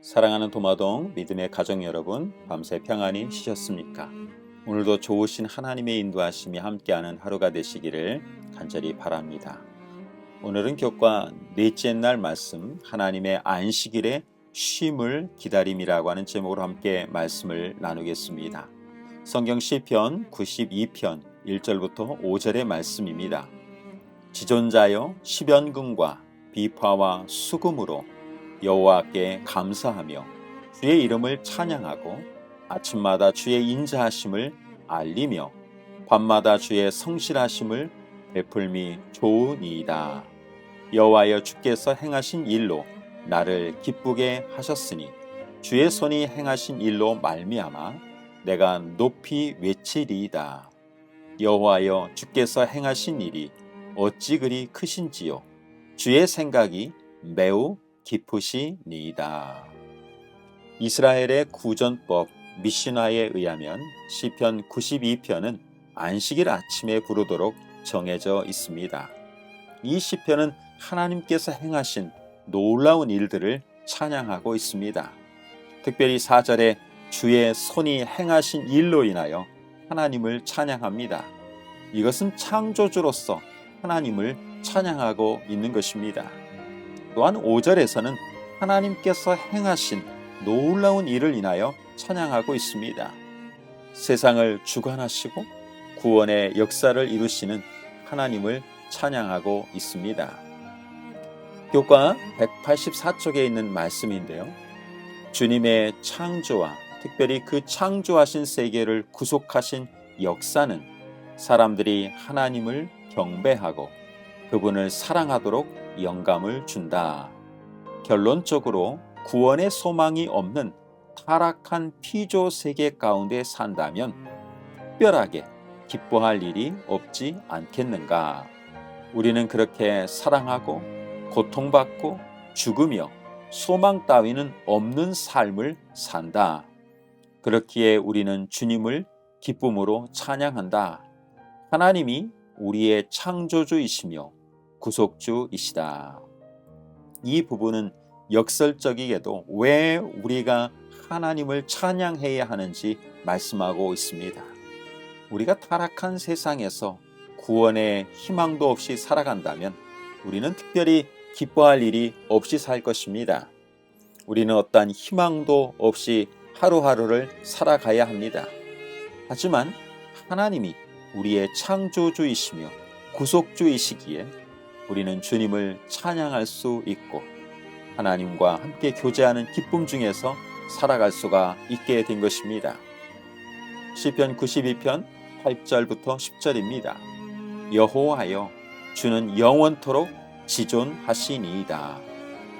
사랑하는 도마동 믿음의 가정 여러분, 밤새 평안히 쉬셨습니까? 오늘도 좋으신 하나님의 인도하심이 함께하는 하루가 되시기를 간절히 바랍니다. 오늘은 교과 넷째 날 말씀 하나님의 안식일의 쉼을 기다림이라고 하는 제목으로 함께 말씀을 나누겠습니다. 성경 시편 92편 1절부터 5절의 말씀입니다. 지존자여 시변금과 비파와 수금으로 여호와께 감사하며 주의 이름을 찬양하고 아침마다 주의 인자하심을 알리며 밤마다 주의 성실하심을 베풀미 좋으니이다. 여호와여 주께서 행하신 일로 나를 기쁘게 하셨으니 주의 손이 행하신 일로 말미암아 내가 높이 외치리이다. 여호와여 주께서 행하신 일이 어찌 그리 크신지요 주의 생각이 매우 깊으시니이다. 이스라엘의 구전법 미시나에 의하면 시편 92편은 안식일 아침에 부르도록 정해져 있습니다. 이 시편은 하나님께서 행하신 놀라운 일들을 찬양하고 있습니다. 특별히 4절에 주의 손이 행하신 일로 인하여 하나님을 찬양합니다. 이것은 창조주로서 하나님을 찬양하고 있는 것입니다. 또한 5절에서는 하나님께서 행하신 놀라운 일을 인하여 찬양하고 있습니다. 세상을 주관하시고 구원의 역사를 이루시는 하나님을 찬양하고 있습니다. 교과 184쪽에 있는 말씀인데요. 주님의 창조와 특별히 그 창조하신 세계를 구속하신 역사는 사람들이 하나님을 경배하고 그분을 사랑하도록 영감을 준다. 결론적으로 구원의 소망이 없는 타락한 피조 세계 가운데 산다면 특별하게 기뻐할 일이 없지 않겠는가? 우리는 그렇게 사랑하고 고통받고 죽으며 소망 따위는 없는 삶을 산다. 그렇기에 우리는 주님을 기쁨으로 찬양한다. 하나님이 우리의 창조주이시며 구속주이시다. 이 부분은 역설적이게도 왜 우리가 하나님을 찬양해야 하는지 말씀하고 있습니다. 우리가 타락한 세상에서 구원의 희망도 없이 살아간다면 우리는 특별히 기뻐할 일이 없이 살 것입니다. 우리는 어떠한 희망도 없이 하루하루를 살아가야 합니다. 하지만 하나님이 우리의 창조주이시며 구속주이시기에 우리는 주님을 찬양할 수 있고 하나님과 함께 교제하는 기쁨 중에서 살아갈 수가 있게 된 것입니다. 시편 92편 8절부터 10절입니다. 여호와여 주는 영원토록 지존하시니이다.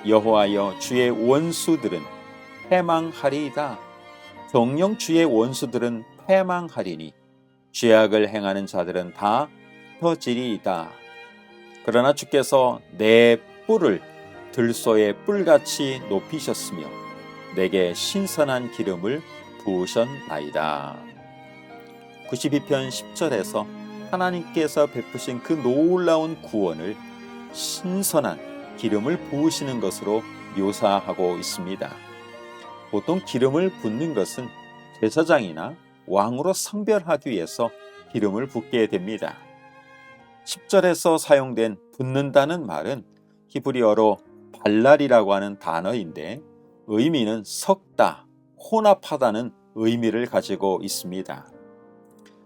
여호와여 주의 원수들은 패망하리이다. 정령 주의 원수들은 패망하리니 죄악을 행하는 자들은 다 터지리이다. 그러나 주께서 내 뿔을 들소의 뿔같이 높이셨으며 내게 신선한 기름을 부으셨나이다. 92편 10절에서 하나님께서 베푸신 그 놀라운 구원을 신선한 기름을 부으시는 것으로 묘사하고 있습니다. 보통 기름을 붓는 것은 제사장이나 왕으로 성별하기 위해서 기름을 붓게 됩니다. 10절에서 사용된 붓는다는 말은 히브리어로 발랄이라고 하는 단어인데 의미는 섞다, 혼합하다는 의미를 가지고 있습니다.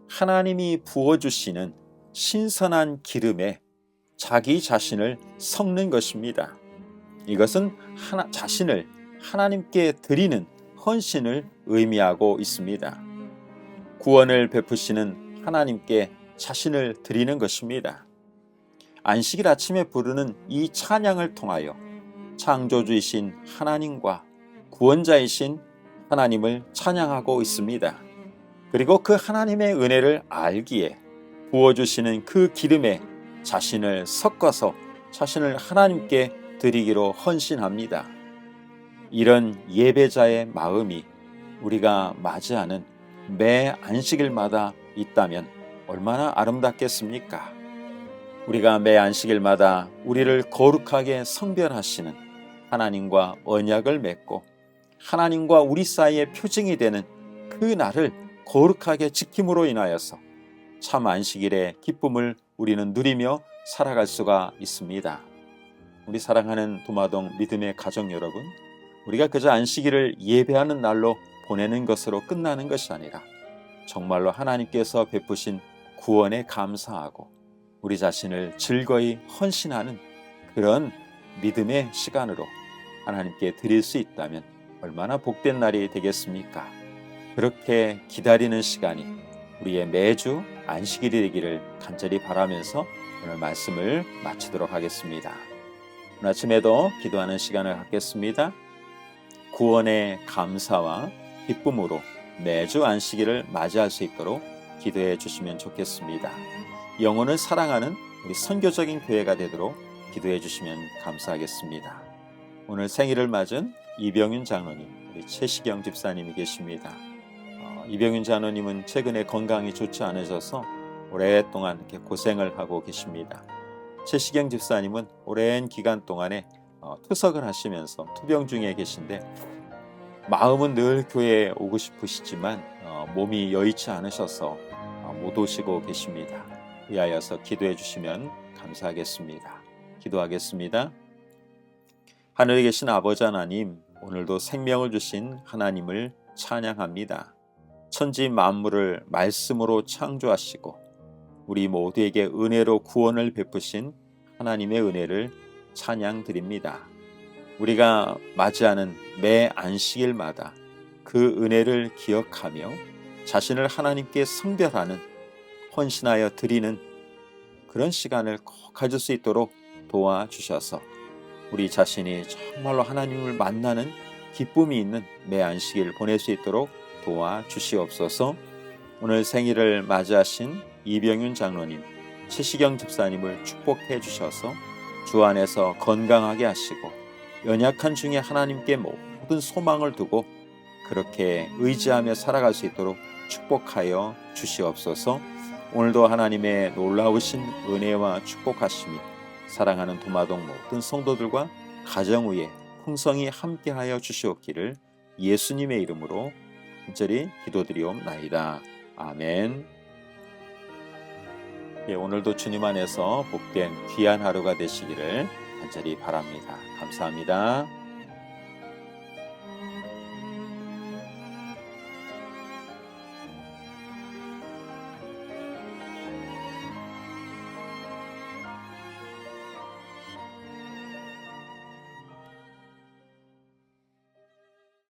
하나님이 부어주시는 신선한 기름에 자기 자신을 섞는 것입니다. 이것은 하나, 자신을 하나님께 드리는 헌신을 의미하고 있습니다. 구원을 베푸시는 하나님께 자신을 드리는 것입니다. 안식일 아침에 부르는 이 찬양을 통하여 창조주이신 하나님과 구원자이신 하나님을 찬양하고 있습니다. 그리고 그 하나님의 은혜를 알기에 부어주시는 그 기름에 자신을 섞어서 자신을 하나님께 드리기로 헌신합니다. 이런 예배자의 마음이 우리가 맞이하는 매 안식일마다 있다면 얼마나 아름답겠습니까? 우리가 매 안식일마다 우리를 거룩하게 성별하시는 하나님과 언약을 맺고 하나님과 우리 사이의 표징이 되는 그 날을 거룩하게 지킴으로 인하여서 참 안식일의 기쁨을 우리는 누리며 살아갈 수가 있습니다. 우리 사랑하는 도마동 믿음의 가정 여러분, 우리가 그저 안식일을 예배하는 날로 보내는 것으로 끝나는 것이 아니라 정말로 하나님께서 베푸신 구원에 감사하고 우리 자신을 즐거이 헌신하는 그런 믿음의 시간으로 하나님께 드릴 수 있다면 얼마나 복된 날이 되겠습니까? 그렇게 기다리는 시간이 우리의 매주 안식일이 되기를 간절히 바라면서 오늘 말씀을 마치도록 하겠습니다. 오늘 아침에도 기도하는 시간을 갖겠습니다. 구원의 감사와 기쁨으로 매주 안식일을 맞이할 수 있도록 기도해 주시면 좋겠습니다. 영혼을 사랑하는 우리 선교적인 교회가 되도록 기도해 주시면 감사하겠습니다. 오늘 생일을 맞은 이병윤 장로님, 우리 최시경 집사님이 계십니다. 어, 이병윤 장로님은 최근에 건강이 좋지 않으셔서 오랫동안 이렇게 고생을 하고 계십니다. 최시경 집사님은 오랜 기간 동안에 어, 투석을 하시면서 투병 중에 계신데 마음은 늘 교회에 오고 싶으시지만 어, 몸이 여의치 않으셔서 어, 못 오시고 계십니다. 위하여서 기도해 주시면 감사하겠습니다. 기도하겠습니다. 하늘에 계신 아버지 하나님, 오늘도 생명을 주신 하나님을 찬양합니다. 천지 만물을 말씀으로 창조하시고 우리 모두에게 은혜로 구원을 베푸신 하나님의 은혜를 찬양드립니다. 우리가 맞이하는 매 안식일마다 그 은혜를 기억하며 자신을 하나님께 성별하는 헌신하여 드리는 그런 시간을 꼭 가질 수 있도록 도와주셔서 우리 자신이 정말로 하나님을 만나는 기쁨이 있는 매 안식일 보낼 수 있도록 도와주시옵소서 오늘 생일을 맞이하신 이병윤 장로님, 최시경 집사님을 축복해 주셔서 주 안에서 건강하게 하시고 연약한 중에 하나님께 모든 소망을 두고 그렇게 의지하며 살아갈 수 있도록 축복하여 주시옵소서. 오늘도 하나님의 놀라우신 은혜와 축복하심이 사랑하는 도마동 모든 성도들과 가정 위에 풍성히 함께하여 주시옵기를 예수님의 이름으로 간절히 기도드리옵나이다. 아멘. 예, 오늘도 주님 안에서 복된 귀한 하루가 되시기를 간절히 바랍니다. 감사합니다.